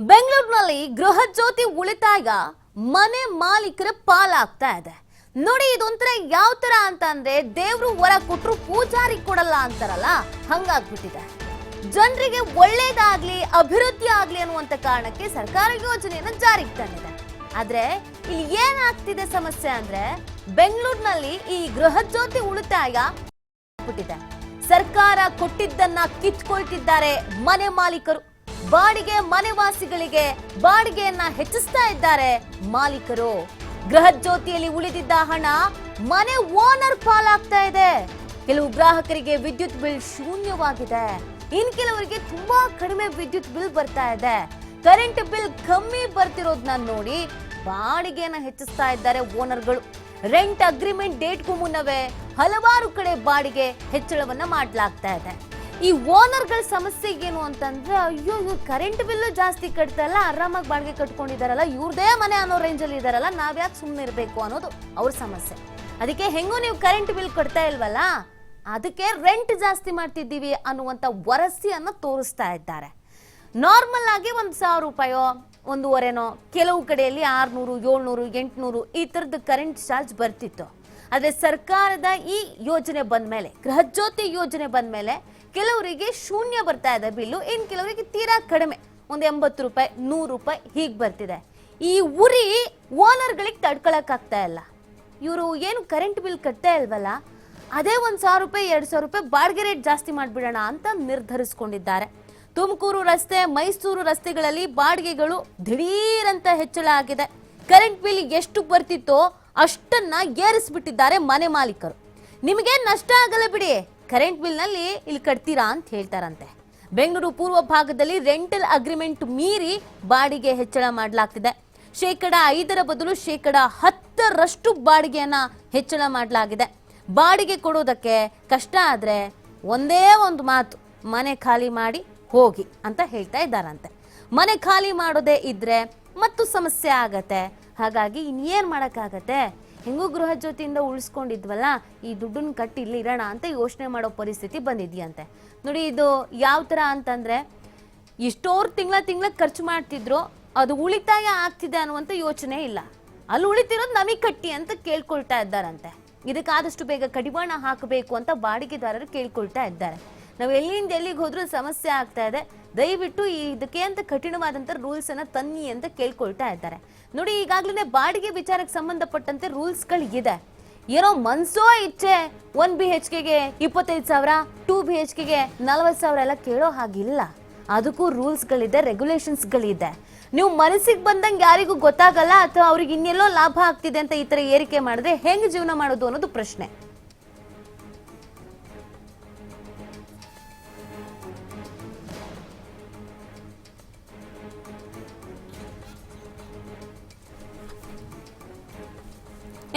ಬೆಂಗಳೂರಿನಲ್ಲಿ ಗೃಹ ಜ್ಯೋತಿ ಉಳಿತಾಯ ಮನೆ ಮಾಲೀಕರ ಪಾಲಾಗ್ತಾ ಇದೆ. ನೋಡಿ, ಇದೊಂಥರ ಯಾವ ತರ ಅಂತಂದ್ರೆ ದೇವ್ರು ಹೊರ ಕೊಟ್ರು ಪೂಜಾರಿ ಕೊಡಲ್ಲ ಅಂತಾರಲ್ಲ? ಹಂಗಾಗ್ಬಿಟ್ಟಿದೆ. ಜನರಿಗೆ ಒಳ್ಳೇದಾಗ್ಲಿ, ಅಭಿವೃದ್ಧಿ ಆಗ್ಲಿ ಅನ್ನುವಂತ ಕಾರಣಕ್ಕೆ ಸರ್ಕಾರ ಯೋಜನೆಯನ್ನ ಜಾರಿಗೆ ತಂದಿದೆ. ಆದ್ರೆ, ಇಲ್ಲಿ ಏನಾಗ್ತಿದೆ ಸಮಸ್ಯೆ ಅಂದ್ರೆ ಬೆಂಗಳೂರಿನಲ್ಲಿ ಈ ಗೃಹ ಜ್ಯೋತಿ ಉಳಿತಾಯ ಸರ್ಕಾರ ಕೊಟ್ಟಿದ್ದನ್ನ ಕಿತ್ಕೊಳ್ತಿದ್ದಾರೆ ಮನೆ ಮಾಲೀಕರು. ಬಾಡಿಗೆ ಮನೆವಾಸಿಗಳಿಗೆ ಬಾಡಿಗೆಯನ್ನ ಹೆಚ್ಚಿಸ್ತಾ ಇದ್ದಾರೆ ಮಾಲೀಕರು. ಗೃಹ ಜ್ಯೋತಿಯಲ್ಲಿ ಉಳಿದಿದ್ದ ಹಣ ಮನೆ ಓನರ್ ಪಾಲಾಗ್ತಾ ಇದೆ. ಕೆಲವು ಗ್ರಾಹಕರಿಗೆ ವಿದ್ಯುತ್ ಬಿಲ್ ಶೂನ್ಯವಾಗಿದೆ. ಇನ್ ಕೆಲವರಿಗೆ ತುಂಬಾ ಕಡಿಮೆ ವಿದ್ಯುತ್ ಬಿಲ್ ಬರ್ತಾ ಇದೆ. ಕರೆಂಟ್ ಬಿಲ್ ಕಮ್ಮಿ ಬರ್ತಿರೋದನ್ನ ನೋಡಿ ಬಾಡಿಗೆಯನ್ನ ಹೆಚ್ಚಿಸ್ತಾ ಇದ್ದಾರೆ ಓನರ್ಗಳು. ರೆಂಟ್ ಅಗ್ರಿಮೆಂಟ್ ಡೇಟ್ಗೂ ಮುನ್ನವೇ ಹಲವಾರು ಕಡೆ ಬಾಡಿಗೆ ಹೆಚ್ಚಳವನ್ನ ಮಾಡಲಾಗ್ತಾ ಇದೆ. ಈ ಓನರ್ಗಳ ಸಮಸ್ಯೆ ಏನು ಅಂತಂದ್ರೆ, ಅಯ್ಯೋ, ಇವ್ರು ಕರೆಂಟ್ ಬಿಲ್ಲು ಜಾಸ್ತಿ ಕಟ್ತಲ್ಲ ಆರಾಮಾಗಿ ಬಾಡಿಗೆ ಕಟ್ಕೊಂಡಿದಾರಲ್ಲ, ಇವ್ರದೇ ಮನೆ ಅನ್ನೋ ರೇಂಜಲ್ಲಿ ಇದಾರಲ್ಲ, ನಾವ್ಯಾಕೆ ಸುಮ್ಮನೆ ಇರಬೇಕು ಅನ್ನೋದು ಅವ್ರ ಸಮಸ್ಯೆ. ಅದಕ್ಕೆ ಹೆಂಗೋ ನೀವು ಕರೆಂಟ್ ಬಿಲ್ ಕೊಡ್ತಾ ಇಲ್ವಲ್ಲ, ಅದಕ್ಕೆ ರೆಂಟ್ ಜಾಸ್ತಿ ಮಾಡ್ತಿದ್ದೀವಿ ಅನ್ನುವಂಥ ವರಸಿಯನ್ನು ತೋರಿಸ್ತಾ ಇದ್ದಾರೆ. ನಾರ್ಮಲ್ ಆಗಿ ಒಂದು ಸಾವಿರ ರೂಪಾಯೋ, ಒಂದೂವರೆನೋ, ಕೆಲವು ಕಡೆಯಲ್ಲಿ ಆರುನೂರು, ಏಳ್ನೂರು, ಎಂಟುನೂರು ಈ ಥರದ್ದು ಕರೆಂಟ್ ಚಾರ್ಜ್ ಬರ್ತಿತ್ತು. ಆದರೆ ಸರ್ಕಾರದ ಈ ಯೋಜನೆ ಬಂದ ಮೇಲೆ ಗೃಹಜ್ಯೋತಿ ಯೋಜನೆ ಬಂದ ಮೇಲೆ ಕೆಲವರಿಗೆ ಶೂನ್ಯ ಬರ್ತಾ ಇದೆ ಬಿಲ್ಲು ಇನ್ನು ಕೆಲವರಿಗೆ ತೀರಾ ಕಡಿಮೆ. ಒಂದು ಎಂಬತ್ತು ರೂಪಾಯಿ, ನೂರು ರೂಪಾಯಿ ಹೀಗೆ ಬರ್ತಿದೆ. ಈ ಉರಿ ಓನರ್ಗಳಿಗೆ ತಡ್ಕೊಳಕ್ಕಾಗ್ತಾ ಇಲ್ಲ. ಇವರು ಏನು ಕರೆಂಟ್ ಬಿಲ್ ಕಟ್ತಾ ಇಲ್ವಲ್ಲ, ಅದೇ ಒಂದು ಸಾವಿರ ರೂಪಾಯಿ, ಎರಡು ಸಾವಿರ ರೂಪಾಯಿ ಬಾಡಿಗೆ ರೇಟ್ ಜಾಸ್ತಿ ಮಾಡಿಬಿಡೋಣ ಅಂತ ನಿರ್ಧರಿಸ್ಕೊಂಡಿದ್ದಾರೆ. ತುಮಕೂರು ರಸ್ತೆ, ಮೈಸೂರು ರಸ್ತೆಗಳಲ್ಲಿ ಬಾಡಿಗೆಗಳು ದಿಢೀರಂತ ಹೆಚ್ಚಳ ಆಗಿದೆ. ಕರೆಂಟ್ ಬಿಲ್ ಎಷ್ಟು ಬರ್ತಿತ್ತೋ ಅಷ್ಟನ್ನ ಏರಿಸ್ಬಿಟ್ಟಿದ್ದಾರೆ ಮನೆ ಮಾಲೀಕರು. ನಿಮಗೆ ನಷ್ಟ ಆಗಲ್ಲ ಬಿಡಿ. ಕರೆಂಟ್ ಬಿಲ್ನಲ್ಲಿ ಇಲ್ಲಿ ಕಟ್ತೀರಾ ಅಂತ ಹೇಳ್ತಾರಂತೆ. ಬೆಂಗಳೂರು ಪೂರ್ವ ಭಾಗದಲ್ಲಿ ರೆಂಟಲ್ ಅಗ್ರಿಮೆಂಟ್ ಮೀರಿ ಬಾಡಿಗೆ ಹೆಚ್ಚಳ ಮಾಡಲಾಗ್ತಿದೆ. ಶೇಕಡ ಐದರ ಬದಲು ಶೇಕಡ ಹತ್ತರಷ್ಟು ಬಾಡಿಗೆಯನ್ನ ಹೆಚ್ಚಳ ಮಾಡಲಾಗಿದೆ. ಬಾಡಿಗೆ ಕೊಡೋದಕ್ಕೆ ಕಷ್ಟ ಆದ್ರೆ ಒಂದೇ ಒಂದು ಮಾತು, ಮನೆ ಖಾಲಿ ಮಾಡಿ ಹೋಗಿ ಅಂತ ಹೇಳ್ತಾ ಇದ್ದಾರಂತೆ. ಮನೆ ಖಾಲಿ ಮಾಡೋದೇ ಇದ್ರೆ ಮತ್ತು ಸಮಸ್ಯೆ ಆಗತ್ತೆ. ಹಾಗಾಗಿ ಇನ್ನೇನು ಮಾಡಕ್ಕಾಗತ್ತೆ? ಹೆಂಗೂ ಗೃಹ ಜ್ಯೋತಿಯಿಂದ ಉಳಿಸ್ಕೊಂಡಿದ್ವಲ್ಲ, ಈ ದುಡ್ಡನ್ನ ಕಟ್ಟಿ ಇಲ್ಲಿ ಇರೋಣ ಅಂತ ಯೋಚನೆ ಮಾಡೋ ಪರಿಸ್ಥಿತಿ ಬಂದಿದೆಯಂತೆ. ನೋಡಿ, ಇದು ಯಾವ ಥರ ಅಂತಂದರೆ, ಎಷ್ಟೋರು ತಿಂಗಳ ತಿಂಗಳ ಖರ್ಚು ಮಾಡ್ತಿದ್ರು, ಅದು ಉಳಿತಾಯ ಆಗ್ತಿದೆ ಅನ್ನುವಂಥ ಯೋಚನೆ ಇಲ್ಲ. ಅಲ್ಲಿ ಉಳಿತಿರೋದು ನಮಗೆ ಕಟ್ಟಿ ಅಂತ ಕೇಳ್ಕೊಳ್ತಾ ಇದ್ದಾರಂತೆ. ಇದಕ್ಕಾದಷ್ಟು ಬೇಗ ಕಡಿವಾಣ ಹಾಕಬೇಕು ಅಂತ ಬಾಡಿಗೆದಾರರು ಕೇಳ್ಕೊಳ್ತಾ ಇದ್ದಾರೆ. ನಾವು ಎಲ್ಲಿಂದ ಎಲ್ಲಿಗೆ ಹೋದ್ರೂ ಸಮಸ್ಯೆ ಆಗ್ತಾ ಇದೆ. ದಯವಿಟ್ಟು ಈ ಇದಕ್ಕೆ ಅಂತ ಕಠಿಣವಾದಂಥ ರೂಲ್ಸ್ ಅನ್ನ ತನ್ನಿ ಅಂತ ಕೇಳ್ಕೊಳ್ತಾ ಇದ್ದಾರೆ. ನೋಡಿ ಈಗಾಗಲೇ ಬಾಡಿಗೆ ವಿಚಾರಕ್ಕೆ ಸಂಬಂಧಪಟ್ಟಂತೆ ರೂಲ್ಸ್ಗಳು ಇದೆ ಏನೋ ಮನ್ಸೋ ಇಚ್ಛೆ ಒನ್ ಬಿ ಹೆಚ್ ಕೆಗೆ ಇಪ್ಪತ್ತೈದು ಸಾವಿರ ಟೂ ಬಿ ಹೆಚ್ ಕೆಗೆ ನಲವತ್ತು ಸಾವಿರ ಎಲ್ಲ ಕೇಳೋ ಹಾಗಿಲ್ಲ. ಅದಕ್ಕೂ ರೂಲ್ಸ್ಗಳಿದೆ ರೆಗ್ಯುಲೇಷನ್ಸ್ಗಳಿದೆ ನೀವು ಮನಸ್ಸಿಗೆ ಬಂದಂಗೆ ಯಾರಿಗೂ ಗೊತ್ತಾಗಲ್ಲ ಅಥವಾ ಅವ್ರಿಗೆ ಇನ್ನೆಲ್ಲೋ ಲಾಭ ಆಗ್ತಿದೆ ಅಂತ ಈ ಥರ ಏರಿಕೆ ಮಾಡಿದ್ರೆ ಹೆಂಗೆ ಜೀವನ ಮಾಡೋದು ಅನ್ನೋದು ಪ್ರಶ್ನೆ.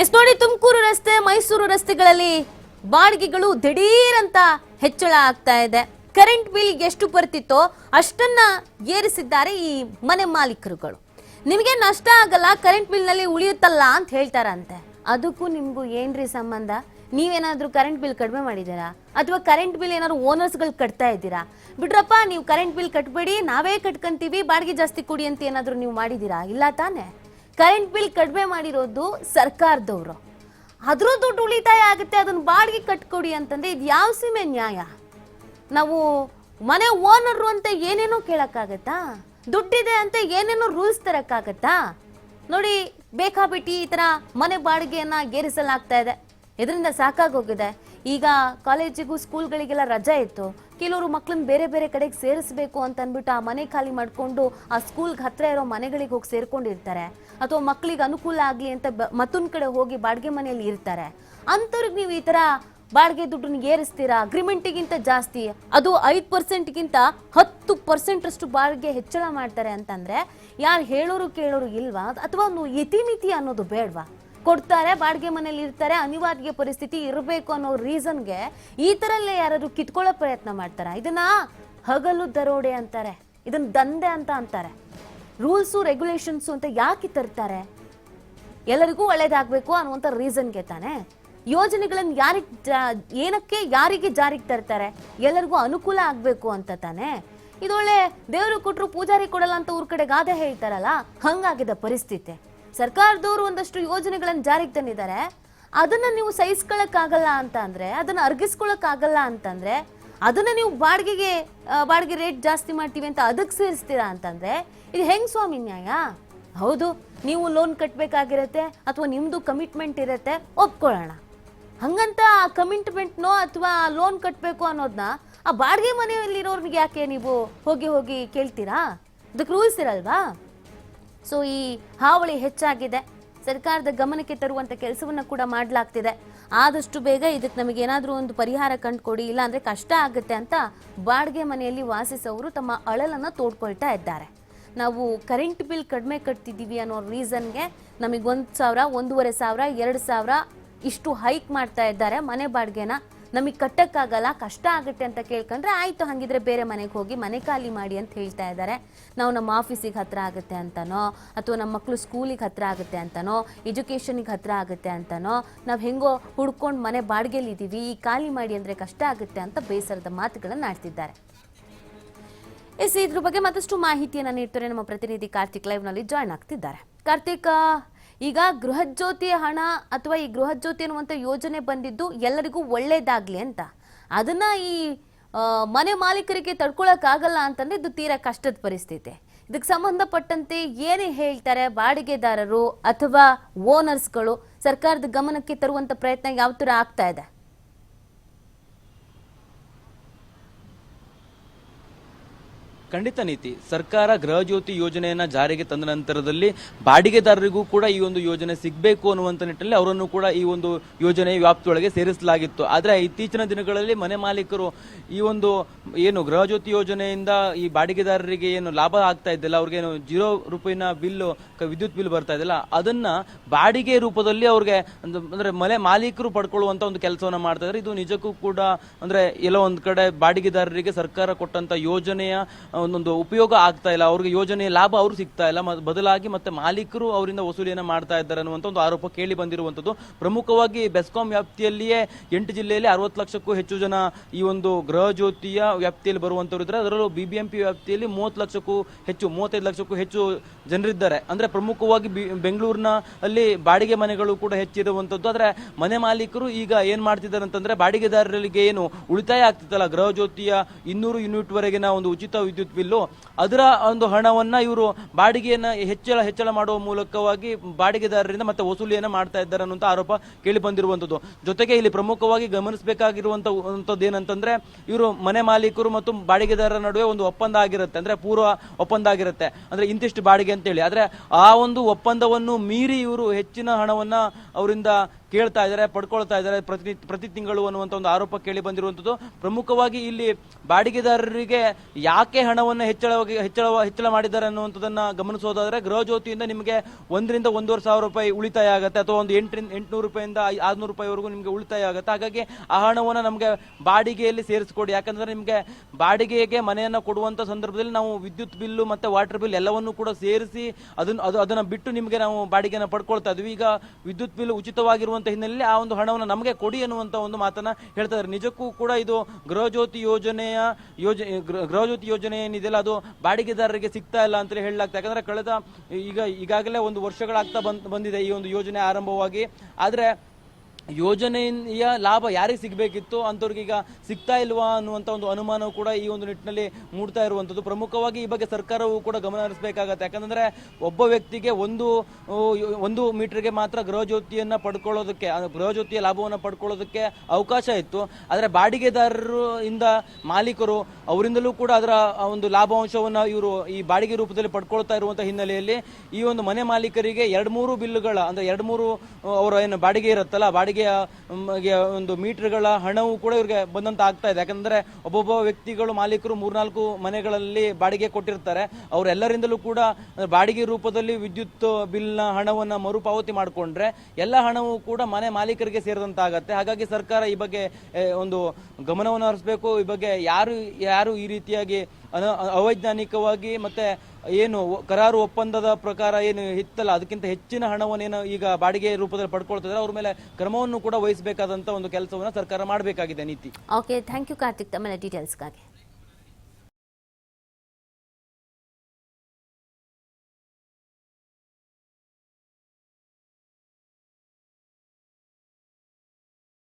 ಎಸ್ ನೋಡಿ, ತುಮಕೂರು ರಸ್ತೆ, ಮೈಸೂರು ರಸ್ತೆಗಳಲ್ಲಿ ಬಾಡಿಗೆಗಳು ದಿಢೀರಂತ ಹೆಚ್ಚಳ ಆಗ್ತಾ ಇದೆ. ಕರೆಂಟ್ ಬಿಲ್ ಎಷ್ಟು ಬರ್ತಿತ್ತೋ ಅಷ್ಟನ್ನ ಏರಿಸಿದ್ದಾರೆ ಈ ಮನೆ ಮಾಲೀಕರುಗಳು. ನಿಮಗೆ ನಷ್ಟ ಆಗಲ್ಲ, ಕರೆಂಟ್ ಬಿಲ್ನಲ್ಲಿ ಉಳಿಯುತ್ತಲ್ಲ ಅಂತ ಹೇಳ್ತಾರಂತೆ. ಅದಕ್ಕೂ ನಿಮಗೂ ಏನ್ರಿ ಸಂಬಂಧ? ನೀವೇನಾದರೂ ಕರೆಂಟ್ ಬಿಲ್ ಕಡಿಮೆ ಮಾಡಿದ್ದೀರಾ? ಅಥವಾ ಕರೆಂಟ್ ಬಿಲ್ ಏನಾದ್ರು ಓನರ್ಸ್ಗಳು ಕಟ್ತಾ ಇದ್ದೀರಾ? ಬಿಡ್ರಪ್ಪ, ನೀವು ಕರೆಂಟ್ ಬಿಲ್ ಕಟ್ಬೇಡಿ, ನಾವೇ ಕಟ್ಕೊಂತೀವಿ, ಬಾಡಿಗೆ ಜಾಸ್ತಿ ಕೊಡಿ ಅಂತ ಏನಾದರೂ ನೀವು ಮಾಡಿದ್ದೀರಾ? ಇಲ್ಲ ತಾನೇ? ಕರೆಂಟ್ ಬಿಲ್ ಕಡಿಮೆ ಮಾಡಿರೋದು ಸರ್ಕಾರದವರು. ಅದ್ರ ದುಡ್ಡು ಉಳಿತಾಯ ಆಗುತ್ತೆ, ಅದನ್ನು ಬಾಡಿಗೆ ಕಟ್ಕೊಡಿ ಅಂತಂದ್ರೆ ಇದು ಯಾವ ಸೀಮೆ ನ್ಯಾಯ? ನಾವು ಮನೆ ಓನರು ಅಂತ ಏನೇನೋ ಕೇಳೋಕ್ಕಾಗತ್ತಾ? ದುಡ್ಡಿದೆ ಅಂತ ಏನೇನೋ ರೂಲ್ಸ್ ತರೋಕ್ಕಾಗತ್ತಾ? ನೋಡಿ ಬೇಕಾಬಿಟ್ಟಿ ಈ ಥರ ಮನೆ ಬಾಡಿಗೆಯನ್ನು ಏರಿಸಲಾಗ್ತಾ ಇದೆ. ಇದರಿಂದ ಸಾಕಾಗೋಗಿದೆ. ಈಗ ಕಾಲೇಜಿಗೂ ಸ್ಕೂಲ್ಗಳಿಗೆಲ್ಲ ರಜೆ ಇತ್ತು. ಕೆಲವರು ಮಕ್ಕಳನ್ನ ಬೇರೆ ಬೇರೆ ಕಡೆಗೆ ಸೇರಿಸಬೇಕು ಅಂತ ಅಂದ್ಬಿಟ್ಟು ಆ ಮನೆ ಖಾಲಿ ಮಾಡಿಕೊಂಡು ಆ ಸ್ಕೂಲ್ಗೆ ಹತ್ರ ಇರೋ ಮನೆಗಳಿಗೆ ಹೋಗಿ ಸೇರ್ಕೊಂಡಿರ್ತಾರೆ. ಅಥವಾ ಮಕ್ಕಳಿಗೆ ಅನುಕೂಲ ಆಗಲಿ ಅಂತ ಮತ್ತೊಂದು ಕಡೆ ಹೋಗಿ ಬಾಡಿಗೆ ಮನೆಯಲ್ಲಿ ಇರ್ತಾರೆ. ಅಂಥವ್ರಿಗೆ ನೀವು ಈ ಥರ ಬಾಡಿಗೆ ದುಡ್ಡನ್ನ ಏರಿಸ್ತೀರಾ? ಅಗ್ರಿಮೆಂಟಿಗಿಂತ ಜಾಸ್ತಿ, ಅದು ಐದು ಪರ್ಸೆಂಟ್ಗಿಂತ ಹತ್ತು ಪರ್ಸೆಂಟ್ ಅಷ್ಟು ಬಾಡಿಗೆ ಹೆಚ್ಚಳ ಮಾಡ್ತಾರೆ ಅಂತಂದ್ರೆ, ಯಾರು ಹೇಳೋರು ಕೇಳೋರು ಇಲ್ವಾ? ಅಥವಾ ಒಂದು ಇತಿಮಿತಿ ಅನ್ನೋದು ಬೇಡವಾ? ಕೊಡ್ತಾರೆ, ಬಾಡಿಗೆ ಮನೇಲಿ ಇರ್ತಾರೆ, ಅನಿವಾರ್ಯ ಪರಿಸ್ಥಿತಿ ಇರಬೇಕು ಅನ್ನೋ ರೀಸನ್ಗೆ ಈ ಥರಲ್ಲೇ ಯಾರಾದ್ರು ಕಿತ್ಕೊಳ್ಳೋ ಪ್ರಯತ್ನ ಮಾಡ್ತಾರೆ? ಇದನ್ನ ಹಗಲು ದರೋಡೆ ಅಂತಾರೆ, ಇದನ್ನ ದಂಧೆ ಅಂತ ಅಂತಾರೆ. ರೂಲ್ಸು, ರೆಗ್ಯುಲೇಷನ್ಸು ಅಂತ ಯಾಕೆ ತರ್ತಾರೆ? ಎಲ್ಲರಿಗೂ ಒಳ್ಳೇದಾಗಬೇಕು ಅನ್ನುವಂಥ ರೀಸನ್ಗೆ ತಾನೆ? ಯೋಜನೆಗಳನ್ನು ಯಾರಿಗೆ ಏನಕ್ಕೆ ಯಾರಿಗೆ ಜಾರಿಗೆ ತರ್ತಾರೆ? ಎಲ್ಲರಿಗೂ ಅನುಕೂಲ ಆಗಬೇಕು ಅಂತ ತಾನೆ? ಇದೊಳ್ಳೆ ದೇವರು ಕೊಟ್ಟರು ಪೂಜಾರಿ ಕೊಡಲ್ಲ ಅಂತ ಊರ ಕಡೆ ಗಾದೆ ಹೇಳ್ತಾರಲ್ಲ, ಹಂಗಾಗಿದೆ ಪರಿಸ್ಥಿತಿ. ಸರ್ಕಾರದವರು ಒಂದಷ್ಟು ಯೋಜನೆಗಳನ್ನು ಜಾರಿಗೆ ತಂದಿದ್ದಾರೆ. ಅದನ್ನ ನೀವು ಸಹಿಸ್ಕೊಳ್ಳೋಕ್ಕಾಗಲ್ಲ ಅಂತ ಅಂದ್ರೆ, ಅದನ್ನ ಅರ್ಗಿಸ್ಕೊಳ್ಳೋಕ್ಕಾಗಲ್ಲ ಅಂತಂದ್ರೆ ಅದನ್ನ ನೀವು ಬಾಡಿಗೆಗೆ ಬಾಡಿಗೆ ರೇಟ್ ಜಾಸ್ತಿ ಮಾಡ್ತೀವಿ ಅಂತ ಅದಕ್ಕೆ ಸೇರಿಸ್ತೀರಾ ಅಂತಂದ್ರೆ ಇದು ಹೆಂಗ್ ಸ್ವಾಮಿ ನ್ಯಾಯ? ಹೌದು, ನೀವು ಲೋನ್ ಕಟ್ಟಬೇಕಾಗಿರತ್ತೆ ಅಥವಾ ನಿಮ್ಮದು ಕಮಿಟ್ಮೆಂಟ್ ಇರತ್ತೆ, ಒಪ್ಕೊಳ್ಳೋಣ. ಹಂಗಂತ ಆ ಕಮಿಟ್ಮೆಂಟ್ನೋ ಅಥವಾ ಲೋನ್ ಕಟ್ಟಬೇಕು ಅನ್ನೋದನ್ನ ಆ ಬಾಡಿಗೆ ಮನೆಯಲ್ಲಿರೋರ್ಗೆ ಯಾಕೆ ನೀವು ಹೋಗಿ ಹೋಗಿ ಕೇಳ್ತೀರಾ? ಅದಕ್ಕೆ ರೂಲ್ಸ್ ಇರಲ್ವಾ? ಸೊ ಈ ಹಾವಳಿ ಹೆಚ್ಚಾಗಿದೆ. ಸರ್ಕಾರದ ಗಮನಕ್ಕೆ ತರುವಂತ ಕೆಲಸವನ್ನ ಕೂಡ ಮಾಡಲಾಗ್ತಿದೆ. ಆದಷ್ಟು ಬೇಗ ಇದಕ್ಕೆ ನಮಗೆ ಏನಾದರೂ ಒಂದು ಪರಿಹಾರ ಕಂಡುಕೊಡಿ, ಇಲ್ಲಾಂದರೆ ಕಷ್ಟ ಆಗುತ್ತೆ ಅಂತ ಬಾಡಿಗೆ ಮನೆಯಲ್ಲಿ ವಾಸಿಸೋರು ತಮ್ಮ ಅಳಲನ್ನ ತೋಡ್ಕೊಳ್ತಾ ಇದ್ದಾರೆ. ನಾವು ಕರೆಂಟ್ ಬಿಲ್ ಕಡಿಮೆ ಕಟ್ತಿದ್ದೀವಿ ಅನ್ನೋ ರೀಸನ್ಗೆ ನಮಗೆ ಒಂದು ಸಾವಿರ, ಒಂದೂವರೆ ಸಾವಿರ, ಎರಡು ಸಾವಿರ ಇಷ್ಟು ಹೈಕ್ ಮಾಡ್ತಾ ಇದ್ದಾರೆ ಮನೆ ಬಾಡಿಗೆನ. ನಮಗೆ ಕಟ್ಟಕ್ಕಾಗಲ್ಲ, ಕಷ್ಟ ಆಗುತ್ತೆ ಅಂತ ಕೇಳ್ಕೊಂಡ್ರೆ ಆಯಿತು, ಹಾಗಿದ್ರೆ ಬೇರೆ ಮನೆಗೆ ಹೋಗಿ ಮನೆ ಖಾಲಿ ಮಾಡಿ ಅಂತ ಹೇಳ್ತಾ ಇದ್ದಾರೆ ನಾವು ನಮ್ಮ ಆಫೀಸಿಗೆ ಹತ್ರ ಆಗುತ್ತೆ ಅಂತನೋ, ಅಥವಾ ನಮ್ಮ ಮಕ್ಕಳು ಸ್ಕೂಲಿಗೆ ಹತ್ರ ಆಗುತ್ತೆ ಅಂತನೋ ಎಜುಕೇಷನಿಗೆ ಹತ್ರ ಆಗುತ್ತೆ ಅಂತನೋ, ನಾವು ಹೆಂಗೋ ಹುಡ್ಕೊಂಡು ಮನೆ ಬಾಡಿಗೆಲಿ ಇದ್ದೀವಿ ಈ ಖಾಲಿ ಮಾಡಿ ಅಂದರೆ ಕಷ್ಟ ಆಗುತ್ತೆ ಅಂತ ಬೇಸರದ ಮಾತುಗಳನ್ನು ಆಡ್ತಿದ್ದಾರೆ. ಎಸ್, ಇದ್ರ ಬಗ್ಗೆ ಮತ್ತಷ್ಟು ಮಾಹಿತಿಯನ್ನು ನೀಡ್ತಾರೆ ನಮ್ಮ ಪ್ರತಿನಿಧಿ ಕಾರ್ತಿಕ್ ಲೈವ್ನಲ್ಲಿ ಜಾಯ್ನ್ ಆಗ್ತಿದ್ದಾರೆ. ಕಾರ್ತಿಕ್ ಈಗ ಗೃಹಜ್ಯೋತಿ ಹಣ ಅಥವಾ ಈ ಗೃಹಜ್ಯೋತಿ ಅನ್ನುವಂಥ ಯೋಜನೆ ಬಂದಿದ್ದು ಎಲ್ಲರಿಗೂ ಒಳ್ಳೇದಾಗ್ಲಿ ಅಂತ. ಅದನ್ನ ಈ ಮನೆ ಮಾಲೀಕರಿಗೆ ತಡ್ಕೊಳಕ್ಕಾಗಲ್ಲ ಅಂತಂದ್ರೆ ಇದು ತೀರಾ ಕಷ್ಟದ ಪರಿಸ್ಥಿತಿ. ಇದಕ್ಕೆ ಸಂಬಂಧಪಟ್ಟಂತೆ ಏನೇ ಹೇಳ್ತಾರೆ ಬಾಡಿಗೆದಾರರು ಅಥವಾ ಓನರ್ಸ್ಗಳು ಸರ್ಕಾರದ ಗಮನಕ್ಕೆ ತರುವಂತ ಪ್ರಯತ್ನ ಯಾವ ಥರ ಆಗ್ತಾ ಇದೆ? ಖಂಡಿತ ನೀತಿ. ಸರ್ಕಾರ ಗೃಹ ಜ್ಯೋತಿ ಯೋಜನೆಯನ್ನ ಜಾರಿಗೆ ತಂದ ನಂತರದಲ್ಲಿ ಬಾಡಿಗೆದಾರರಿಗೂ ಕೂಡ ಈ ಒಂದು ಯೋಜನೆ ಸಿಗಬೇಕು ಅನ್ನುವಂತ ನಿಟ್ಟಿನಲ್ಲಿ ಅವರನ್ನು ಕೂಡ ಈ ಒಂದು ಯೋಜನೆ ವ್ಯಾಪ್ತಿಯೊಳಗೆ ಸೇರಿಸಲಾಗಿತ್ತು. ಆದರೆ ಇತ್ತೀಚಿನ ದಿನಗಳಲ್ಲಿ ಮನೆ ಮಾಲೀಕರು ಈ ಒಂದು ಏನು ಗೃಹ ಜ್ಯೋತಿ ಯೋಜನೆಯಿಂದ ಈ ಬಾಡಿಗೆದಾರರಿಗೆ ಏನು ಲಾಭ ಆಗ್ತಾ ಇದ್ದಿಲ್ಲ, ಅವ್ರಿಗೆ ಏನು ಜೀರೋ ರೂಪಾಯಿನ ಬಿಲ್ ವಿದ್ಯುತ್ ಬಿಲ್ ಬರ್ತಾ ಇದ್ದಿಲ್ಲ, ಅದನ್ನ ಬಾಡಿಗೆ ರೂಪದಲ್ಲಿ ಅವ್ರಿಗೆ ಅಂದ್ರೆ ಮನೆ ಮಾಲೀಕರು ಪಡ್ಕೊಳ್ಳುವಂತ ಒಂದು ಕೆಲಸವನ್ನ ಮಾಡ್ತಾ ಇದ್ದಾರೆ. ಇದು ನಿಜಕ್ಕೂ ಕೂಡ ಅಂದ್ರೆ ಎಲ್ಲೋ ಒಂದ್ ಕಡೆ ಬಾಡಿಗೆದಾರರಿಗೆ ಸರ್ಕಾರ ಕೊಟ್ಟಂತ ಯೋಜನೆಯ ಒಂದೊಂದು ಉಪಯೋಗ ಆಗ್ತಾ ಇಲ್ಲ, ಅವ್ರಿಗೆ ಯೋಜನೆಯ ಲಾಭ ಅವರು ಸಿಗ್ತಾ ಇಲ್ಲ ಬದಲಾಗಿ ಮತ್ತೆ ಮಾಲೀಕರು ಅವರಿಂದ ವಸೂಲಿಯನ್ನು ಮಾಡ್ತಾ ಇದ್ದಾರೆ ಅನ್ನುವಂಥ ಒಂದು ಆರೋಪ ಕೇಳಿ ಬಂದಿರುವಂಥದ್ದು. ಪ್ರಮುಖವಾಗಿ ಬೆಸ್ಕಾಂ ವ್ಯಾಪ್ತಿಯಲ್ಲಿಯೇ ಎಂಟು ಜಿಲ್ಲೆಯಲ್ಲಿ ಅರವತ್ತು ಲಕ್ಷಕ್ಕೂ ಹೆಚ್ಚು ಜನ ಈ ಒಂದು ಗೃಹ ಜ್ಯೋತಿಯ ವ್ಯಾಪ್ತಿಯಲ್ಲಿ ಬರುವಂಥವ್ರು ಇದ್ದಾರೆ. ಅದರಲ್ಲೂ ಬಿಬಿಎಂಪಿ ವ್ಯಾಪ್ತಿಯಲ್ಲಿ ಮೂವತ್ತು ಲಕ್ಷಕ್ಕೂ ಹೆಚ್ಚು, ಮೂವತ್ತೈದು ಲಕ್ಷಕ್ಕೂ ಹೆಚ್ಚು ಜನರಿದ್ದಾರೆ. ಅಂದರೆ ಪ್ರಮುಖವಾಗಿ ಬಿ- ಬೆಂಗಳೂರಿನ ಅಲ್ಲಿ ಬಾಡಿಗೆ ಮನೆಗಳು ಕೂಡ ಹೆಚ್ಚಿರುವಂಥದ್ದು. ಆದರೆ ಮನೆ ಮಾಲೀಕರು ಈಗ ಏನು ಮಾಡ್ತಿದ್ದಾರೆ ಅಂತಂದರೆ ಬಾಡಿಗೆದಾರರಿಗೆ ಏನು ಉಳಿತಾಯ ಆಗ್ತಿತ್ತಲ್ಲ, ಗೃಹ ಜ್ಯೋತಿಯ ಇನ್ನೂರು ಯೂನಿಟ್ವರೆಗಿನ ಒಂದು ಉಚಿತ ವಿದ್ಯುತ್ ಬಿಲ್ಲು ಅದರ ಒಂದು ಹಣವನ್ನ ಇವರು ಬಾಡಿಗೆಯನ್ನ ಹೆಚ್ಚಳ ಹೆಚ್ಚಳ ಮಾಡುವ ಮೂಲಕವಾಗಿ ಬಾಡಿಗೆದಾರರಿಂದ ಮತ್ತೆ ವಸೂಲಿಯನ್ನ ಮಾಡ್ತಾ ಇದ್ದಾರೆ ಅನ್ನುವಂಥ ಆರೋಪ ಕೇಳಿ ಬಂದಿರುವಂತದ್ದು. ಜೊತೆಗೆ ಇಲ್ಲಿ ಪ್ರಮುಖವಾಗಿ ಗಮನಿಸಬೇಕಾಗಿರುವಂಥದ್ದು ಏನಂತಂದ್ರೆ ಇವರು ಮನೆ ಮಾಲೀಕರು ಮತ್ತು ಬಾಡಿಗೆದಾರರ ನಡುವೆ ಒಂದು ಒಪ್ಪಂದ ಆಗಿರುತ್ತೆ. ಅಂದ್ರೆ ಪೂರ್ವ ಒಪ್ಪಂದ ಆಗಿರುತ್ತೆ. ಅಂದ್ರೆ ಇಂತಿಷ್ಟು ಬಾಡಿಗೆ ಅಂತೇಳಿ. ಆದ್ರೆ ಆ ಒಂದು ಒಪ್ಪಂದವನ್ನು ಮೀರಿ ಇವರು ಹೆಚ್ಚಿನ ಹಣವನ್ನ ಅವರಿಂದ ಕೇಳ್ತಾ ಇದ್ದಾರೆ, ಪಡ್ಕೊಳ್ತಾ ಇದ್ದಾರೆ, ಪ್ರತಿ ಪ್ರತಿ ತಿಂಗಳು ಅನ್ನುವಂಥ ಒಂದು ಆರೋಪ ಕೇಳಿ ಬಂದಿರುವಂಥದ್ದು. ಪ್ರಮುಖವಾಗಿ ಇಲ್ಲಿ ಬಾಡಿಗೆದಾರರಿಗೆ ಯಾಕೆ ಹಣವನ್ನು ಹೆಚ್ಚಳವಾಗಿ ಹೆಚ್ಚಳ ಹೆಚ್ಚಳ ಮಾಡಿದ್ದಾರೆ ಅನ್ನುವಂಥದ್ದನ್ನು ಗಮನಿಸೋದಾದರೆ, ಗೃಹಜ್ಯೋತಿಯಿಂದ ನಿಮಗೆ ಒಂದರಿಂದ ಒಂದೂವರೆ ಸಾವಿರ ರೂಪಾಯಿ ಉಳಿತಾಯ ಆಗುತ್ತೆ, ಅಥವಾ ಒಂದು ಎಂಟರಿಂದ ಎಂಟುನೂರು ರೂಪಾಯಿಂದ ಆರುನೂರು ರೂಪಾಯಿವರೆಗೂ ನಿಮಗೆ ಉಳಿತಾಯ ಆಗುತ್ತೆ. ಹಾಗಾಗಿ ಆ ಹಣವನ್ನು ನಮಗೆ ಬಾಡಿಗೆಯಲ್ಲಿ ಸೇರಿಸ್ಕೊಡಿ. ಯಾಕಂದರೆ ನಿಮಗೆ ಬಾಡಿಗೆಗೆ ಮನೆಯನ್ನು ಕೊಡುವಂಥ ಸಂದರ್ಭದಲ್ಲಿ ನಾವು ವಿದ್ಯುತ್ ಬಿಲ್ಲು ಮತ್ತು ವಾಟರ್ ಬಿಲ್ ಎಲ್ಲವನ್ನೂ ಕೂಡ ಸೇರಿಸಿ ಅದನ್ನು, ಅದು, ಅದನ್ನು ಬಿಟ್ಟು ನಿಮಗೆ ನಾವು ಬಾಡಿಗೆನ ಪಡ್ಕೊಳ್ತಾ ಇದ್ವಿ. ಈಗ ವಿದ್ಯುತ್ ಬಿಲ್ ಉಚಿತವಾಗಿರುವಂತ ಹಿನ್ನೆಲೆಯಲ್ಲಿ ಆ ಒಂದು ಹಣವನ್ನು ನಮಗೆ ಕೊಡಿ ಅನ್ನುವಂಥ ಒಂದು ಮಾತನ್ನು ಹೇಳ್ತಾ ಇದ್ದಾರೆ. ನಿಜಕ್ಕೂ ಕೂಡ ಇದು ಗೃಹಜ್ಯೋತಿ ಯೋಜನೆಯ ಯೋಜನೆ ಗೃಹ ಜ್ಯೋತಿ ಯೋಜನೆ ಏನಿದೆಯಲ್ಲ, ಅದು ಬಾಡಿಗೆದಾರರಿಗೆ ಸಿಗ್ತಾ ಇಲ್ಲ ಅಂತ ಹೇಳಲಾಗ್ತದೆ ಯಾಕಂದರೆ ಕಳೆದ, ಈಗ, ಈಗಾಗಲೇ ಒಂದು ವರ್ಷಗಳಾಗ್ತಾ ಬಂದ್, ಬಂದಿದೆ ಈ ಒಂದು ಯೋಜನೆ ಆರಂಭವಾಗಿ. ಆದ್ರೆ ಯೋಜನೆಯ ಲಾಭ ಯಾರಿಗೆ ಸಿಗಬೇಕಿತ್ತು, ಅಂಥವ್ರಿಗೆ ಈಗ ಸಿಗ್ತಾ ಇಲ್ವಾ ಅನ್ನುವಂಥ ಒಂದು ಅನುಮಾನವು ಕೂಡ ಈ ಒಂದು ನಿಟ್ಟಿನಲ್ಲಿ ಮೂಡ್ತಾ ಇರುವಂಥದ್ದು. ಪ್ರಮುಖವಾಗಿ ಈ ಬಗ್ಗೆ ಸರ್ಕಾರವು ಕೂಡ ಗಮನ ಹರಿಸಬೇಕಾಗತ್ತೆ. ಯಾಕಂದ್ರೆ ಒಬ್ಬ ವ್ಯಕ್ತಿಗೆ ಒಂದು ಒಂದು ಮೀಟರ್ಗೆ ಮಾತ್ರ ಗೃಹ ಜ್ಯೋತಿಯನ್ನು ಪಡ್ಕೊಳ್ಳೋದಕ್ಕೆ ಗೃಹಜ್ಯೋತಿಯ ಗೃಹ ಜ್ಯೋತಿಯ ಲಾಭವನ್ನು ಪಡ್ಕೊಳ್ಳೋದಕ್ಕೆ ಅವಕಾಶ ಇತ್ತು. ಆದರೆ ಬಾಡಿಗೆದಾರರು ಇಂದ ಮಾಲೀಕರು ಅವರಿಂದಲೂ ಕೂಡ ಅದರ ಒಂದು ಲಾಭಾಂಶವನ್ನು ಇವರು ಈ ಬಾಡಿಗೆ ರೂಪದಲ್ಲಿ ಪಡ್ಕೊಳ್ತಾ ಇರುವಂಥ ಹಿನ್ನೆಲೆಯಲ್ಲಿ ಈ ಒಂದು ಮನೆ ಮಾಲೀಕರಿಗೆ ಎರಡು ಮೂರು ಬಿಲ್ಗಳ, ಅಂದರೆ ಎರಡು ಮೂರು ಅವರ ಏನು ಬಾಡಿಗೆ ಇರುತ್ತಲ್ಲ ಬಾಡಿಗೆಯ ಗೆ ಒಂದು ಮೀಟರ್ಗಳ ಹಣವು ಕೂಡ ಇವರಿಗೆ ಬಂದಂತ ಆಗ್ತಾ ಇದೆ. ಯಾಕಂದ್ರೆ ಒಬ್ಬೊಬ್ಬ ವ್ಯಕ್ತಿಗಳು ಮಾಲೀಕರು ಮೂರ್ನಾಲ್ಕು ಮನೆಗಳಲ್ಲಿ ಬಾಡಿಗೆ ಕೊಟ್ಟಿರ್ತಾರೆ. ಅವರೆಲ್ಲರಿಂದಲೂ ಕೂಡ ಬಾಡಿಗೆ ರೂಪದಲ್ಲಿ ವಿದ್ಯುತ್ ಬಿಲ್ನ ಹಣವನ್ನ ಮರುಪಾವತಿ ಮಾಡಿಕೊಂಡ್ರೆ ಎಲ್ಲ ಹಣವೂ ಕೂಡ ಮನೆ ಮಾಲೀಕರಿಗೆ ಸೇರಿದಂತಾಗತ್ತೆ ಹಾಗಾಗಿ ಸರ್ಕಾರ ಈ ಬಗ್ಗೆ ಒಂದು ಗಮನವನ್ನು ಹರಿಸಬೇಕು. ಈ ಬಗ್ಗೆ ಯಾರು ಯಾರು ಈ ರೀತಿಯಾಗಿ ಅವೈಜ್ಞಾನಿಕವಾಗಿ ಮತ್ತೆ ಏನು ಕರಾರು ಒಪ್ಪಂದದ ಪ್ರಕಾರ ಏನು ಇತ್ತಲ್ಲ ಅದಕ್ಕಿಂತ ಹೆಚ್ಚಿನ ಹಣವನ್ನೇನು ಈಗ ಬಾಡಿಗೆ ರೂಪದಲ್ಲಿ ಪಡ್ಕೊಳ್ತಿದ್ರೆ, ಅವ್ರ ಮೇಲೆ ಕ್ರಮವನ್ನು ಕೂಡ ವಹಿಸಬೇಕಾದಂತ ಒಂದು ಕೆಲಸವನ್ನ ಸರ್ಕಾರ ಮಾಡಬೇಕಾಗಿದೆ ನೀತಿ. ಓಕೆ ಥ್ಯಾಂಕ್ ಯು ಕಾರ್ತಿಕ್ ತಮ್ಮ ಡೀಟೇಲ್ಸ್ಗಾಗಿ